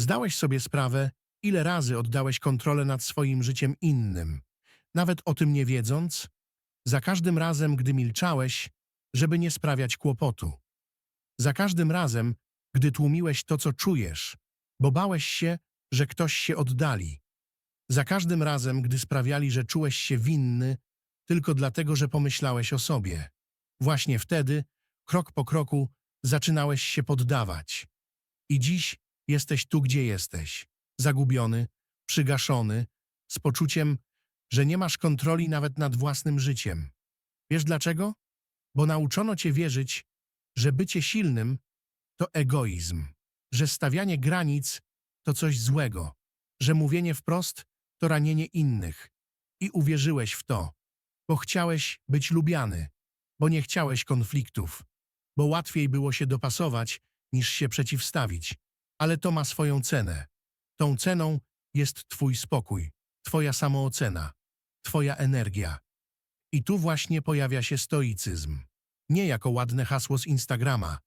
Zdałeś sobie sprawę, ile razy oddałeś kontrolę nad swoim życiem innym, nawet o tym nie wiedząc? Za każdym razem, gdy milczałeś, żeby nie sprawiać kłopotu. Za każdym razem, gdy tłumiłeś to, co czujesz, bo bałeś się, że ktoś się oddali. Za każdym razem, gdy sprawiali, że czułeś się winny, tylko dlatego, że pomyślałeś o sobie. Właśnie wtedy, krok po kroku, zaczynałeś się poddawać. I dziś jesteś tu, gdzie jesteś, zagubiony, przygaszony, z poczuciem, że nie masz kontroli nawet nad własnym życiem. Wiesz dlaczego? Bo nauczono cię wierzyć, że bycie silnym to egoizm, że stawianie granic to coś złego, że mówienie wprost to ranienie innych. I uwierzyłeś w to, bo chciałeś być lubiany, bo nie chciałeś konfliktów, bo łatwiej było się dopasować niż się przeciwstawić. Ale to ma swoją cenę. Tą ceną jest twój spokój, twoja samoocena, twoja energia. I tu właśnie pojawia się stoicyzm. Nie jako ładne hasło z Instagrama,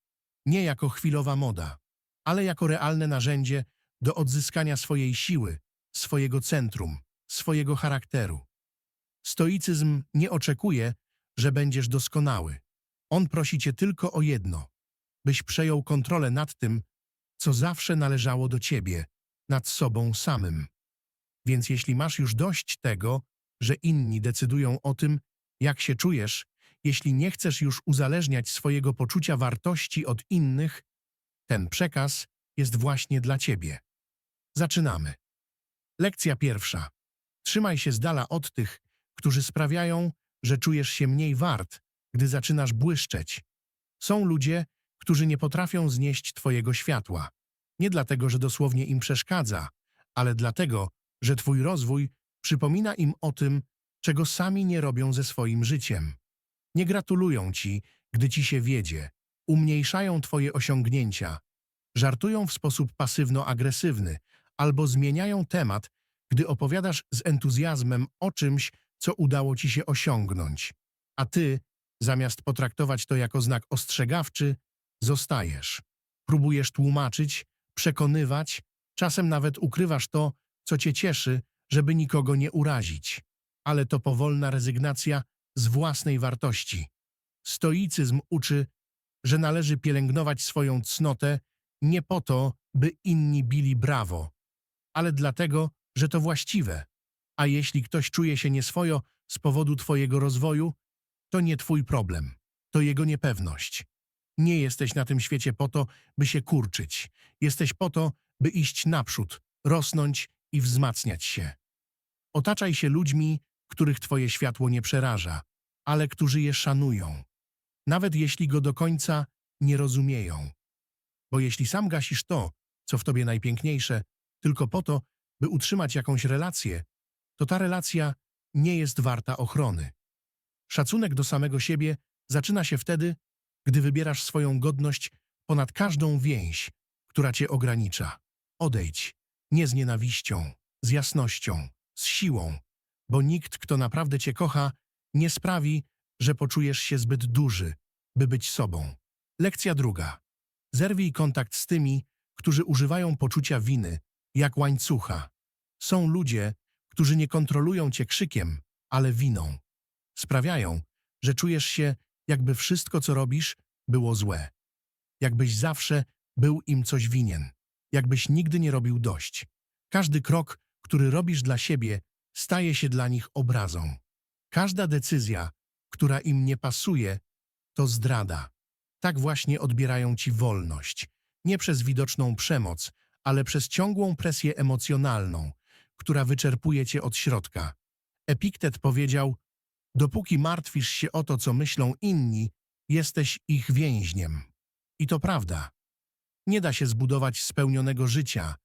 nie jako chwilowa moda, ale jako realne narzędzie do odzyskania swojej siły, swojego centrum, swojego charakteru. Stoicyzm nie oczekuje, że będziesz doskonały. On prosi cię tylko o jedno, byś przejął kontrolę nad tym, co zawsze należało do ciebie, nad sobą samym. Więc jeśli masz już dość tego, że inni decydują o tym, jak się czujesz, jeśli nie chcesz już uzależniać swojego poczucia wartości od innych, ten przekaz jest właśnie dla ciebie. Zaczynamy. Lekcja pierwsza. Trzymaj się z dala od tych, którzy sprawiają, że czujesz się mniej wart, gdy zaczynasz błyszczeć. Są ludzie, którzy nie potrafią znieść twojego światła. Nie dlatego, że dosłownie im przeszkadza, ale dlatego, że twój rozwój przypomina im o tym, czego sami nie robią ze swoim życiem. Nie gratulują ci, gdy ci się wiedzie, umniejszają twoje osiągnięcia, żartują w sposób pasywno-agresywny albo zmieniają temat, gdy opowiadasz z entuzjazmem o czymś, co udało ci się osiągnąć. A ty, zamiast potraktować to jako znak ostrzegawczy, zostajesz. Próbujesz tłumaczyć, przekonywać, czasem nawet ukrywasz to, co cię cieszy, żeby nikogo nie urazić. Ale to powolna rezygnacja z własnej wartości. Stoicyzm uczy, że należy pielęgnować swoją cnotę nie po to, by inni bili brawo, ale dlatego, że to właściwe. A jeśli ktoś czuje się nieswojo z powodu twojego rozwoju, to nie twój problem, to jego niepewność. Nie jesteś na tym świecie po to, by się kurczyć. Jesteś po to, by iść naprzód, rosnąć i wzmacniać się. Otaczaj się ludźmi, których twoje światło nie przeraża, ale którzy je szanują, nawet jeśli go do końca nie rozumieją. Bo jeśli sam gasisz to, co w tobie najpiękniejsze, tylko po to, by utrzymać jakąś relację, to ta relacja nie jest warta ochrony. Szacunek do samego siebie zaczyna się wtedy, gdy wybierasz swoją godność ponad każdą więź, która cię ogranicza. Odejdź, nie z nienawiścią, z jasnością, z siłą, bo nikt, kto naprawdę cię kocha, nie sprawi, że poczujesz się zbyt duży, by być sobą. Lekcja druga. Zerwij kontakt z tymi, którzy używają poczucia winy, jak łańcucha. Są ludzie, którzy nie kontrolują cię krzykiem, ale winą. Sprawiają, że czujesz się, jakby wszystko, co robisz, było złe. Jakbyś zawsze był im coś winien. Jakbyś nigdy nie robił dość. Każdy krok, który robisz dla siebie, staje się dla nich obrazą. Każda decyzja, która im nie pasuje, to zdrada. Tak właśnie odbierają ci wolność. Nie przez widoczną przemoc, ale przez ciągłą presję emocjonalną, która wyczerpuje cię od środka. Epiktet powiedział, dopóki martwisz się o to, co myślą inni, jesteś ich więźniem. I to prawda. Nie da się zbudować spełnionego życia,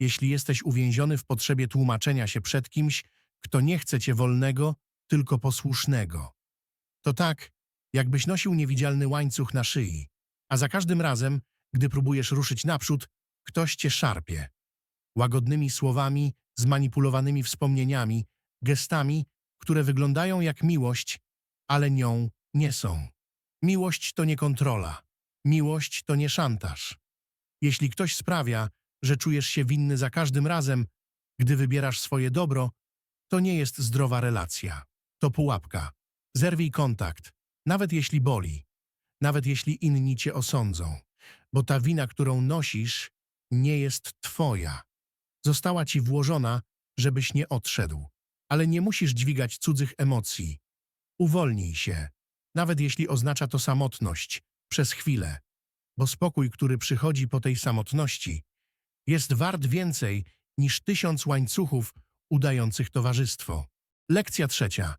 jeśli jesteś uwięziony w potrzebie tłumaczenia się przed kimś, kto nie chce cię wolnego, tylko posłusznego. To tak, jakbyś nosił niewidzialny łańcuch na szyi, a za każdym razem, gdy próbujesz ruszyć naprzód, ktoś cię szarpie. Łagodnymi słowami, zmanipulowanymi wspomnieniami, gestami, które wyglądają jak miłość, ale nią nie są. Miłość to nie kontrola. Miłość to nie szantaż. Jeśli ktoś sprawia, że czujesz się winny za każdym razem, gdy wybierasz swoje dobro, to nie jest zdrowa relacja. To pułapka. Zerwij kontakt, nawet jeśli boli, nawet jeśli inni cię osądzą, bo ta wina, którą nosisz, nie jest twoja. Została ci włożona, żebyś nie odszedł, ale nie musisz dźwigać cudzych emocji. Uwolnij się, nawet jeśli oznacza to samotność, przez chwilę, bo spokój, który przychodzi po tej samotności, jest wart więcej niż tysiąc łańcuchów udających towarzystwo. Lekcja trzecia.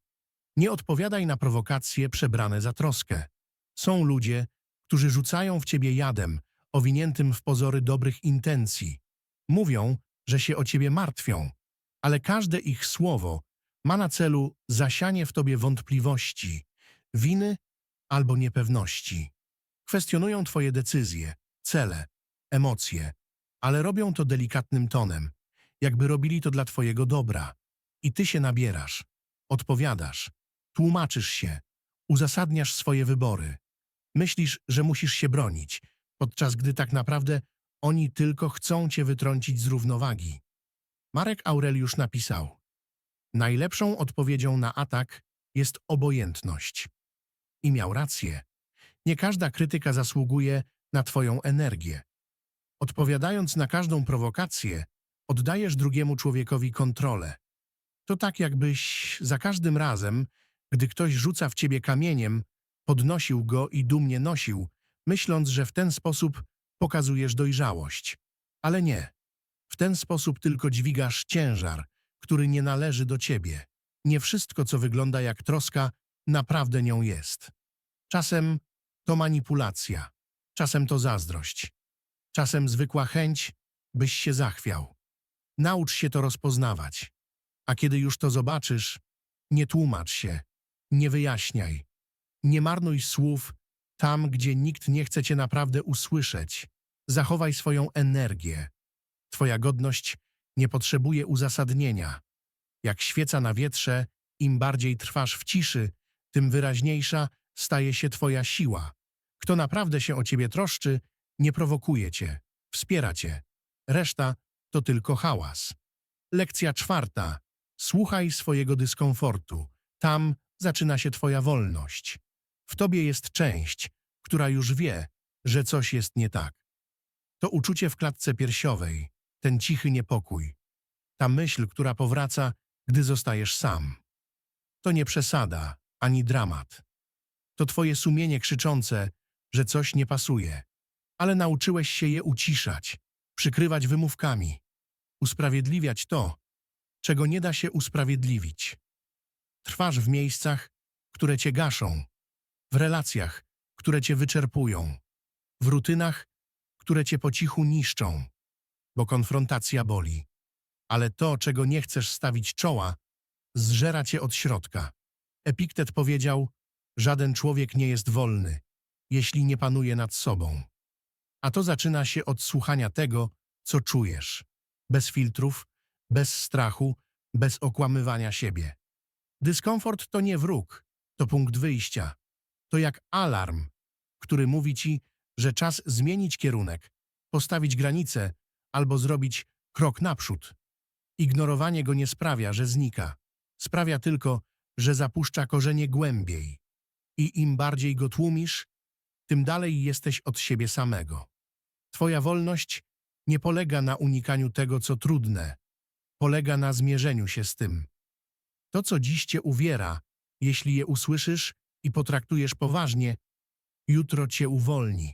Nie odpowiadaj na prowokacje przebrane za troskę. Są ludzie, którzy rzucają w ciebie jadem, owiniętym w pozory dobrych intencji. Mówią, że się o ciebie martwią, ale każde ich słowo ma na celu zasianie w tobie wątpliwości, winy albo niepewności. Kwestionują twoje decyzje, cele, emocje, ale robią to delikatnym tonem, jakby robili to dla twojego dobra. I ty się nabierasz, odpowiadasz, tłumaczysz się, uzasadniasz swoje wybory. Myślisz, że musisz się bronić, podczas gdy tak naprawdę oni tylko chcą cię wytrącić z równowagi. Marek Aureliusz napisał: Najlepszą odpowiedzią na atak jest obojętność. I miał rację. Nie każda krytyka zasługuje na twoją energię. Odpowiadając na każdą prowokację, oddajesz drugiemu człowiekowi kontrolę. To tak jakbyś za każdym razem, gdy ktoś rzuca w ciebie kamieniem, podnosił go i dumnie nosił, myśląc, że w ten sposób pokazujesz dojrzałość. Ale nie. W ten sposób tylko dźwigasz ciężar, który nie należy do ciebie. Nie wszystko, co wygląda jak troska, naprawdę nią jest. Czasem to manipulacja, czasem to zazdrość, czasem zwykła chęć, byś się zachwiał. Naucz się to rozpoznawać. A kiedy już to zobaczysz, nie tłumacz się, nie wyjaśniaj, nie marnuj słów tam, gdzie nikt nie chce cię naprawdę usłyszeć. Zachowaj swoją energię. Twoja godność nie potrzebuje uzasadnienia. Jak świeca na wietrze, im bardziej trwasz w ciszy, tym wyraźniejsza staje się twoja siła. Kto naprawdę się o ciebie troszczy, nie prowokuje cię, wspiera cię. Reszta to tylko hałas. Lekcja czwarta. Słuchaj swojego dyskomfortu. Tam zaczyna się twoja wolność. W tobie jest część, która już wie, że coś jest nie tak. To uczucie w klatce piersiowej, ten cichy niepokój, ta myśl, która powraca, gdy zostajesz sam. To nie przesada, ani dramat. To twoje sumienie krzyczące, że coś nie pasuje, ale nauczyłeś się je uciszać, przykrywać wymówkami, usprawiedliwiać to, czego nie da się usprawiedliwić. Trwasz w miejscach, które cię gaszą, w relacjach, które cię wyczerpują, w rutynach, które cię po cichu niszczą, bo konfrontacja boli. Ale to, czego nie chcesz stawić czoła, zżera cię od środka. Epiktet powiedział, żaden człowiek nie jest wolny, jeśli nie panuje nad sobą. A to zaczyna się od słuchania tego, co czujesz. Bez filtrów, bez strachu, bez okłamywania siebie. Dyskomfort to nie wróg, to punkt wyjścia. To jak alarm, który mówi ci, że czas zmienić kierunek, postawić granicę albo zrobić krok naprzód. Ignorowanie go nie sprawia, że znika. Sprawia tylko, że zapuszcza korzenie głębiej. I im bardziej go tłumisz, tym dalej jesteś od siebie samego. Twoja wolność nie polega na unikaniu tego, co trudne. Polega na zmierzeniu się z tym. To, co dziś cię uwiera, jeśli je usłyszysz i potraktujesz poważnie, jutro cię uwolni.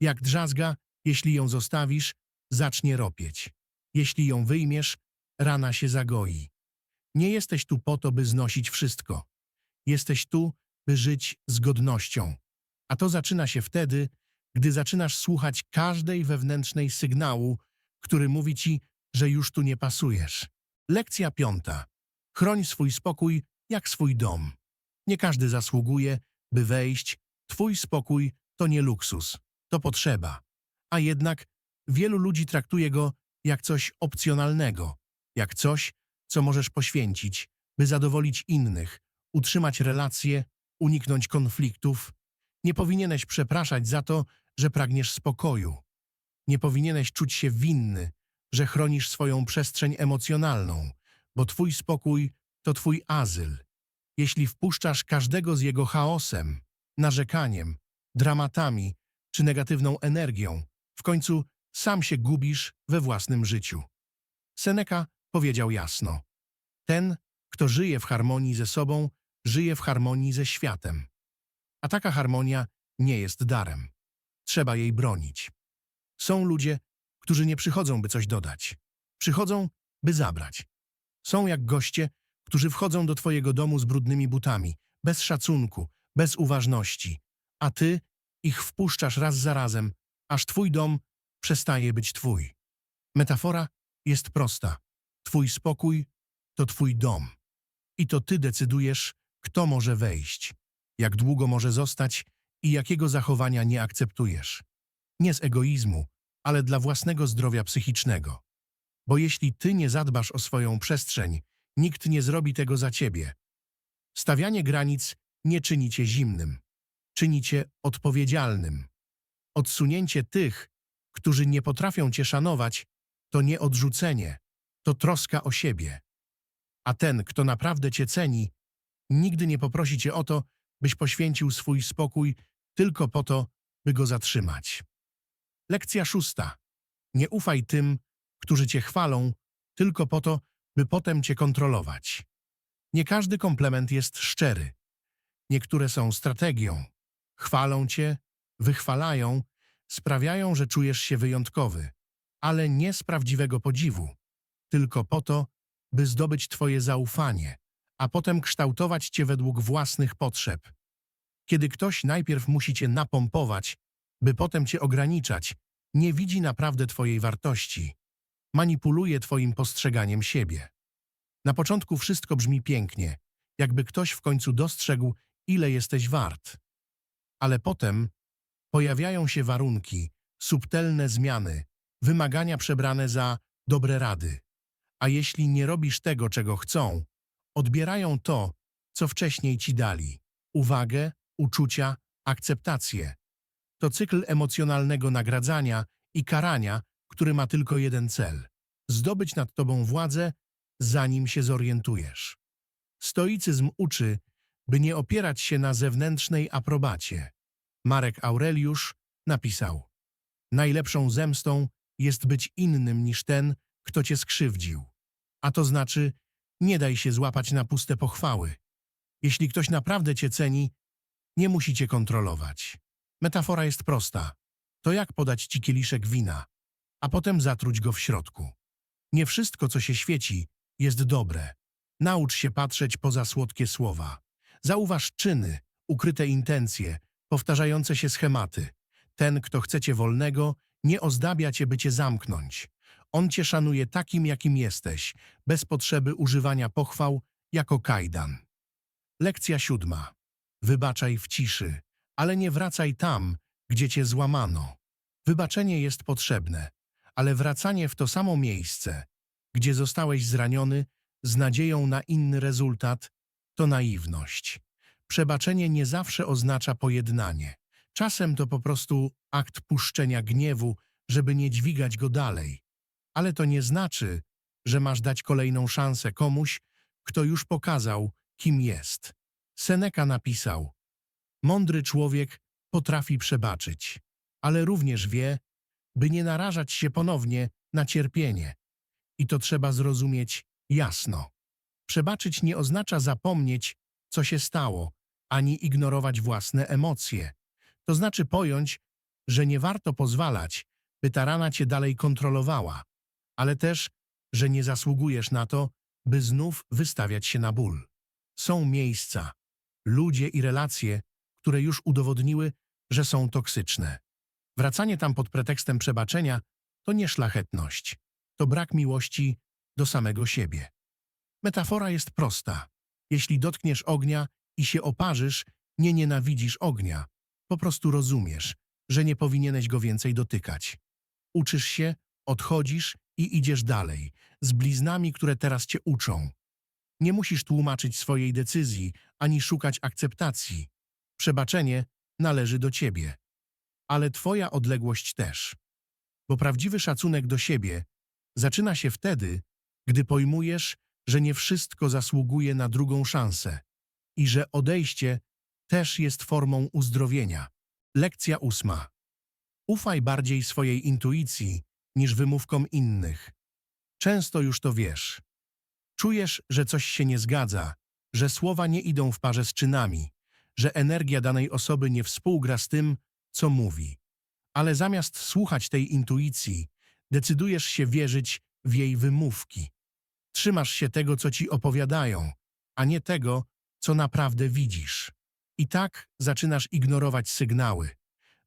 Jak drzazga, jeśli ją zostawisz, zacznie ropieć. Jeśli ją wyjmiesz, rana się zagoi. Nie jesteś tu po to, by znosić wszystko. Jesteś tu, by żyć z godnością. A to zaczyna się wtedy, gdy zaczynasz słuchać każdej wewnętrznej sygnału, który mówi ci, że już tu nie pasujesz. Lekcja piąta. Chroń swój spokój jak swój dom. Nie każdy zasługuje, by wejść. Twój spokój to nie luksus, to potrzeba. A jednak wielu ludzi traktuje go jak coś opcjonalnego, jak coś, co możesz poświęcić, by zadowolić innych, utrzymać relacje, uniknąć konfliktów. Nie powinieneś przepraszać za to, że pragniesz spokoju. Nie powinieneś czuć się winny, że chronisz swoją przestrzeń emocjonalną, bo twój spokój to twój azyl. Jeśli wpuszczasz każdego z jego chaosem, narzekaniem, dramatami czy negatywną energią, w końcu sam się gubisz we własnym życiu. Seneca powiedział jasno: Ten, kto żyje w harmonii ze sobą, żyje w harmonii ze światem. A taka harmonia nie jest darem. Trzeba jej bronić. Są ludzie, którzy nie przychodzą, by coś dodać. Przychodzą, by zabrać. Są jak goście, którzy wchodzą do twojego domu z brudnymi butami, bez szacunku, bez uważności, a ty ich wpuszczasz raz za razem, aż twój dom przestaje być twój. Metafora jest prosta. Twój spokój to twój dom. I to ty decydujesz, kto może wejść, jak długo może zostać i jakiego zachowania nie akceptujesz. Nie z egoizmu, ale dla własnego zdrowia psychicznego. Bo jeśli ty nie zadbasz o swoją przestrzeń, nikt nie zrobi tego za ciebie. Stawianie granic nie czyni cię zimnym, czyni cię odpowiedzialnym. Odsunięcie tych, którzy nie potrafią cię szanować, to nie odrzucenie, to troska o siebie. A ten, kto naprawdę cię ceni, nigdy nie poprosi cię o to, byś poświęcił swój spokój tylko po to, by go zatrzymać. Lekcja szósta. Nie ufaj tym, którzy cię chwalą, tylko po to, by potem cię kontrolować. Nie każdy komplement jest szczery. Niektóre są strategią. Chwalą cię, wychwalają, sprawiają, że czujesz się wyjątkowy, ale nie z prawdziwego podziwu, tylko po to, by zdobyć twoje zaufanie, a potem kształtować cię według własnych potrzeb. Kiedy ktoś najpierw musi cię napompować, by potem cię ograniczać, nie widzi naprawdę twojej wartości. Manipuluje twoim postrzeganiem siebie. Na początku wszystko brzmi pięknie, jakby ktoś w końcu dostrzegł, ile jesteś wart. Ale potem pojawiają się warunki, subtelne zmiany, wymagania przebrane za dobre rady. A jeśli nie robisz tego, czego chcą, odbierają to, co wcześniej ci dali uwagę, uczucia, akceptację. To cykl emocjonalnego nagradzania i karania, który ma tylko jeden cel zdobyć nad tobą władzę, zanim się zorientujesz. Stoicyzm uczy, by nie opierać się na zewnętrznej aprobacie. Marek Aureliusz napisał: Najlepszą zemstą jest być innym niż ten, kto cię skrzywdził. A to znaczy, nie daj się złapać na puste pochwały. Jeśli ktoś naprawdę cię ceni, nie musi cię kontrolować. Metafora jest prosta. To jak podać ci kieliszek wina, a potem zatruć go w środku. Nie wszystko, co się świeci, jest dobre. Naucz się patrzeć poza słodkie słowa. Zauważ czyny, ukryte intencje, powtarzające się schematy. Ten, kto chce cię wolnego, nie ozdabia cię, by cię zamknąć. On cię szanuje takim, jakim jesteś, bez potrzeby używania pochwał jako kajdan. Lekcja siódma. Wybaczaj w ciszy, ale nie wracaj tam, gdzie cię złamano. Wybaczenie jest potrzebne, ale wracanie w to samo miejsce, gdzie zostałeś zraniony z nadzieją na inny rezultat, to naiwność. Przebaczenie nie zawsze oznacza pojednanie. Czasem to po prostu akt puszczenia gniewu, żeby nie dźwigać go dalej. Ale to nie znaczy, że masz dać kolejną szansę komuś, kto już pokazał, kim jest. Seneca napisał: Mądry człowiek potrafi przebaczyć, ale również wie, by nie narażać się ponownie na cierpienie. I to trzeba zrozumieć jasno. Przebaczyć nie oznacza zapomnieć, co się stało, ani ignorować własne emocje. To znaczy pojąć, że nie warto pozwalać, by ta rana cię dalej kontrolowała, ale też, że nie zasługujesz na to, by znów wystawiać się na ból. Są miejsca, ludzie i relacje, które już udowodniły, że są toksyczne. Wracanie tam pod pretekstem przebaczenia to nie szlachetność, to brak miłości do samego siebie. Metafora jest prosta. Jeśli dotkniesz ognia i się oparzysz, nie nienawidzisz ognia. Po prostu rozumiesz, że nie powinieneś go więcej dotykać. Uczysz się, odchodzisz i idziesz dalej, z bliznami, które teraz cię uczą. Nie musisz tłumaczyć swojej decyzji, ani szukać akceptacji. Przebaczenie należy do ciebie ale twoja odległość też. Bo prawdziwy szacunek do siebie zaczyna się wtedy, gdy pojmujesz, że nie wszystko zasługuje na drugą szansę i że odejście też jest formą uzdrowienia. Lekcja ósma. Ufaj bardziej swojej intuicji niż wymówkom innych. Często już to wiesz. Czujesz, że coś się nie zgadza, że słowa nie idą w parze z czynami, że energia danej osoby nie współgra z tym, co mówi. Ale zamiast słuchać tej intuicji, decydujesz się wierzyć w jej wymówki. Trzymasz się tego, co ci opowiadają, a nie tego, co naprawdę widzisz. I tak zaczynasz ignorować sygnały,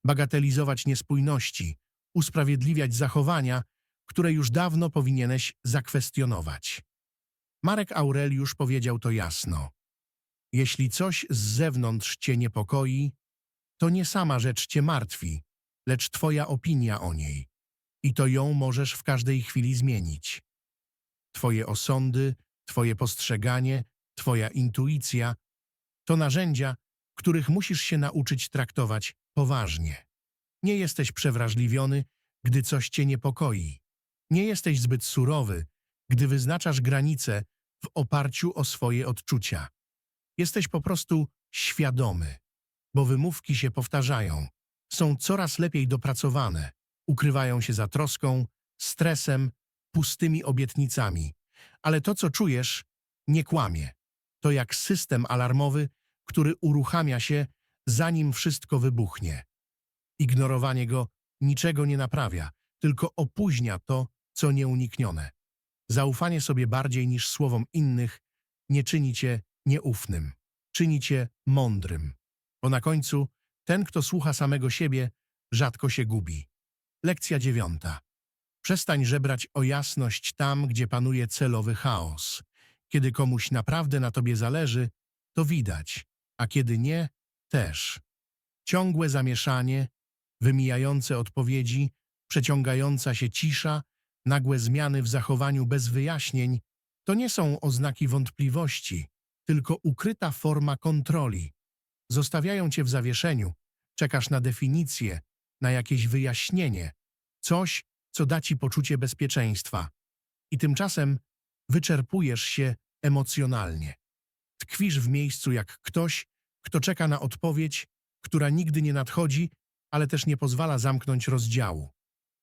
bagatelizować niespójności, usprawiedliwiać zachowania, które już dawno powinieneś zakwestionować. Marek Aureliusz powiedział to jasno. Jeśli coś z zewnątrz cię niepokoi, to nie sama rzecz cię martwi, lecz twoja opinia o niej. I to ją możesz w każdej chwili zmienić. Twoje osądy, twoje postrzeganie, twoja intuicja to narzędzia, których musisz się nauczyć traktować poważnie. Nie jesteś przewrażliwiony, gdy coś cię niepokoi. Nie jesteś zbyt surowy, gdy wyznaczasz granice w oparciu o swoje odczucia. Jesteś po prostu świadomy, bo wymówki się powtarzają, są coraz lepiej dopracowane, ukrywają się za troską, stresem, pustymi obietnicami. Ale to, co czujesz, nie kłamie. To jak system alarmowy, który uruchamia się, zanim wszystko wybuchnie. Ignorowanie go niczego nie naprawia, tylko opóźnia to, co nieuniknione. Zaufanie sobie bardziej niż słowom innych nie czyni cię nieufnym, czyni cię mądrym. Bo na końcu ten, kto słucha samego siebie, rzadko się gubi. Lekcja dziewiąta. Przestań żebrać o jasność tam, gdzie panuje celowy chaos. Kiedy komuś naprawdę na tobie zależy, to widać, a kiedy nie, też. Ciągłe zamieszanie, wymijające odpowiedzi, przeciągająca się cisza, nagłe zmiany w zachowaniu bez wyjaśnień, to nie są oznaki wątpliwości, tylko ukryta forma kontroli. Zostawiają cię w zawieszeniu, czekasz na definicję, na jakieś wyjaśnienie, coś, co da ci poczucie bezpieczeństwa. I tymczasem wyczerpujesz się emocjonalnie. Tkwisz w miejscu jak ktoś, kto czeka na odpowiedź, która nigdy nie nadchodzi, ale też nie pozwala zamknąć rozdziału.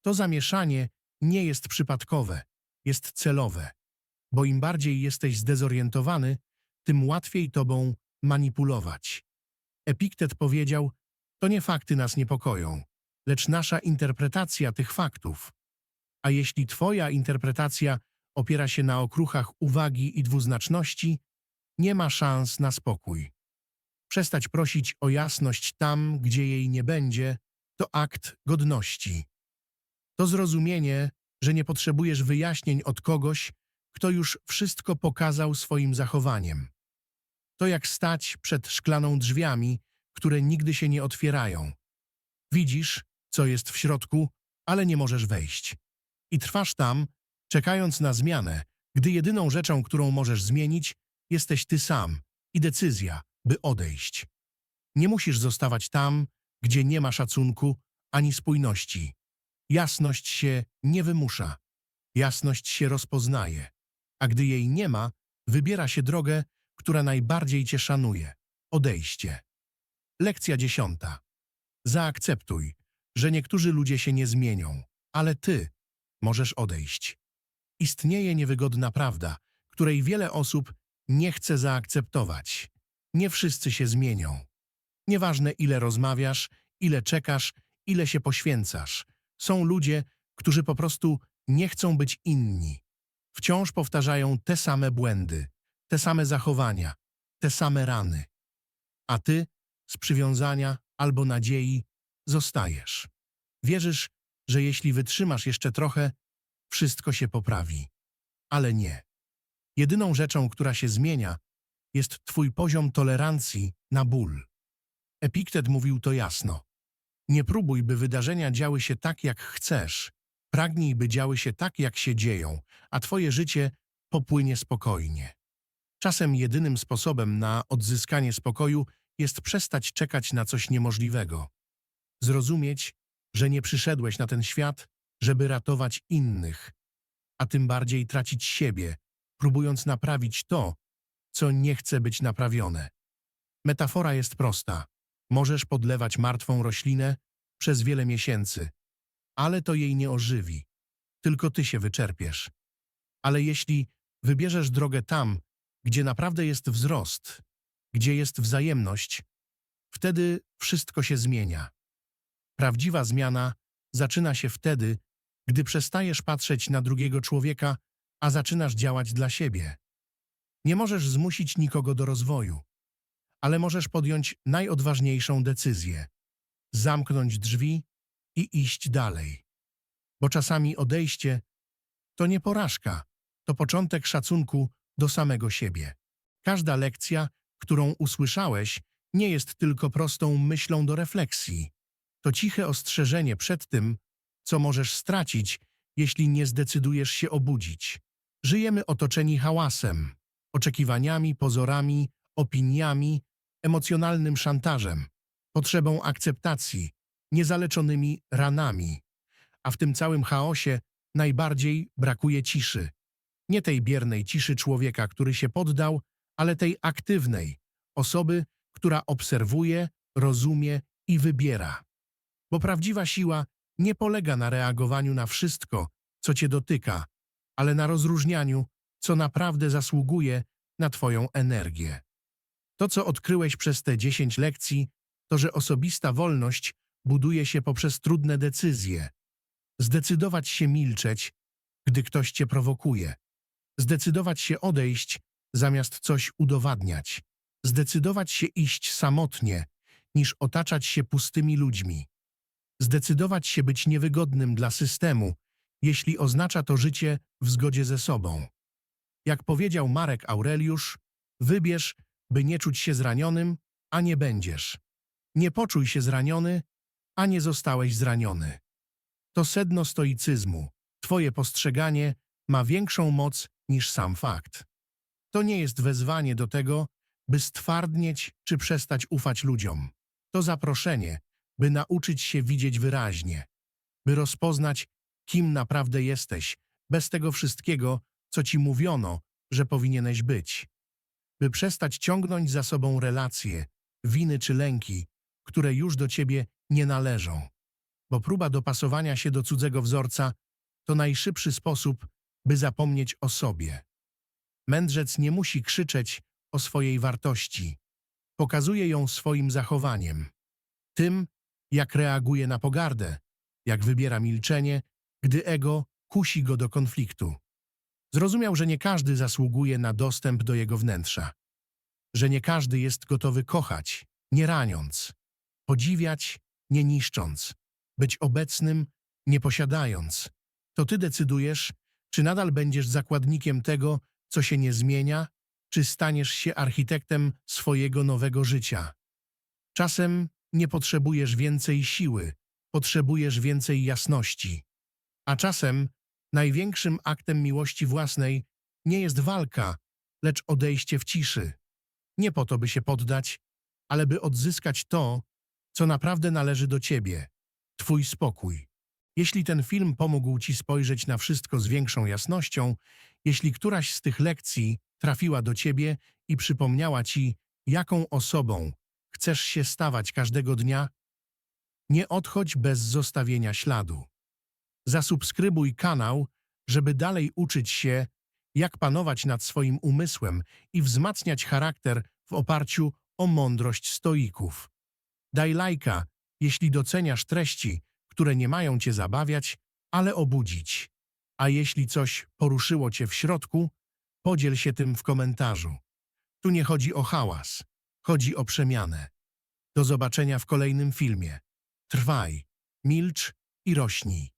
To zamieszanie nie jest przypadkowe, jest celowe, bo im bardziej jesteś zdezorientowany, tym łatwiej tobą manipulować. Epiktet powiedział, to nie fakty nas niepokoją, lecz nasza interpretacja tych faktów. A jeśli twoja interpretacja opiera się na okruchach uwagi i dwuznaczności, nie ma szans na spokój. Przestać prosić o jasność tam, gdzie jej nie będzie, to akt godności. To zrozumienie, że nie potrzebujesz wyjaśnień od kogoś, kto już wszystko pokazał swoim zachowaniem. To jak stać przed szklaną drzwiami, które nigdy się nie otwierają. Widzisz, co jest w środku, ale nie możesz wejść. I trwasz tam, czekając na zmianę, gdy jedyną rzeczą, którą możesz zmienić, jesteś ty sam i decyzja, by odejść. Nie musisz zostawać tam, gdzie nie ma szacunku ani spójności. Jasność się nie wymusza. Jasność się rozpoznaje. A gdy jej nie ma, wybiera się drogę, która najbardziej cię szanuje. Odejście. Lekcja dziesiąta. Zaakceptuj, że niektórzy ludzie się nie zmienią, ale ty możesz odejść. Istnieje niewygodna prawda, której wiele osób nie chce zaakceptować. Nie wszyscy się zmienią. Nieważne ile rozmawiasz, ile czekasz, ile się poświęcasz. Są ludzie, którzy po prostu nie chcą być inni. Wciąż powtarzają te same błędy, te same zachowania, te same rany. A ty z przywiązania albo nadziei zostajesz. Wierzysz, że jeśli wytrzymasz jeszcze trochę, wszystko się poprawi. Ale nie. Jedyną rzeczą, która się zmienia, jest twój poziom tolerancji na ból. Epiktet mówił to jasno. Nie próbuj, by wydarzenia działy się tak, jak chcesz. Pragnij, by działy się tak, jak się dzieją, a twoje życie popłynie spokojnie. Czasem jedynym sposobem na odzyskanie spokoju jest przestać czekać na coś niemożliwego. Zrozumieć, że nie przyszedłeś na ten świat, żeby ratować innych, a tym bardziej tracić siebie, próbując naprawić to, co nie chce być naprawione. Metafora jest prosta. Możesz podlewać martwą roślinę przez wiele miesięcy, ale to jej nie ożywi. Tylko ty się wyczerpiesz. Ale jeśli wybierzesz drogę tam, gdzie naprawdę jest wzrost, gdzie jest wzajemność, wtedy wszystko się zmienia. Prawdziwa zmiana zaczyna się wtedy, gdy przestajesz patrzeć na drugiego człowieka, a zaczynasz działać dla siebie. Nie możesz zmusić nikogo do rozwoju, ale możesz podjąć najodważniejszą decyzję zamknąć drzwi i iść dalej. Bo czasami odejście to nie porażka, to początek szacunku do samego siebie. Każda lekcja, którą usłyszałeś, nie jest tylko prostą myślą do refleksji. To ciche ostrzeżenie przed tym, co możesz stracić, jeśli nie zdecydujesz się obudzić. Żyjemy otoczeni hałasem, oczekiwaniami, pozorami, opiniami, emocjonalnym szantażem, potrzebą akceptacji, niezaleczonymi ranami. A w tym całym chaosie najbardziej brakuje ciszy. Nie tej biernej ciszy człowieka, który się poddał, ale tej aktywnej, osoby, która obserwuje, rozumie i wybiera. Bo prawdziwa siła nie polega na reagowaniu na wszystko, co cię dotyka, ale na rozróżnianiu, co naprawdę zasługuje na twoją energię. To, co odkryłeś przez te 10 lekcji, to, że osobista wolność buduje się poprzez trudne decyzje. Zdecydować się milczeć, gdy ktoś cię prowokuje. Zdecydować się odejść, zamiast coś udowadniać. Zdecydować się iść samotnie, niż otaczać się pustymi ludźmi. Zdecydować się być niewygodnym dla systemu, jeśli oznacza to życie w zgodzie ze sobą. Jak powiedział Marek Aureliusz, wybierz, by nie czuć się zranionym, a nie będziesz. Nie poczuj się zraniony, a nie zostałeś zraniony. To sedno stoicyzmu. Twoje postrzeganie ma większą moc niż sam fakt. To nie jest wezwanie do tego, by stwardnieć czy przestać ufać ludziom. To zaproszenie, by nauczyć się widzieć wyraźnie, by rozpoznać, kim naprawdę jesteś, bez tego wszystkiego, co ci mówiono, że powinieneś być. By przestać ciągnąć za sobą relacje, winy czy lęki, które już do ciebie nie należą. Bo próba dopasowania się do cudzego wzorca to najszybszy sposób, by zapomnieć o sobie. Mędrzec nie musi krzyczeć o swojej wartości. Pokazuje ją swoim zachowaniem. Tym, jak reaguje na pogardę, jak wybiera milczenie, gdy ego kusi go do konfliktu. Zrozumiał, że nie każdy zasługuje na dostęp do jego wnętrza, że nie każdy jest gotowy kochać, nie raniąc, podziwiać, nie niszcząc, być obecnym, nie posiadając. To ty decydujesz, czy nadal będziesz zakładnikiem tego, co się nie zmienia, czy staniesz się architektem swojego nowego życia. Czasem nie potrzebujesz więcej siły, potrzebujesz więcej jasności. A czasem największym aktem miłości własnej nie jest walka, lecz odejście w ciszy. Nie po to, by się poddać, ale by odzyskać to, co naprawdę należy do ciebie twój spokój. Jeśli ten film pomógł ci spojrzeć na wszystko z większą jasnością, jeśli któraś z tych lekcji trafiła do ciebie i przypomniała ci, jaką osobą chcesz się stawać każdego dnia, nie odchodź bez zostawienia śladu. Zasubskrybuj kanał, żeby dalej uczyć się, jak panować nad swoim umysłem i wzmacniać charakter w oparciu o mądrość stoików. Daj lajka, jeśli doceniasz treści, które nie mają cię zabawiać, ale obudzić. A jeśli coś poruszyło cię w środku, podziel się tym w komentarzu. Tu nie chodzi o hałas, chodzi o przemianę. Do zobaczenia w kolejnym filmie. Trwaj, milcz i rośnij.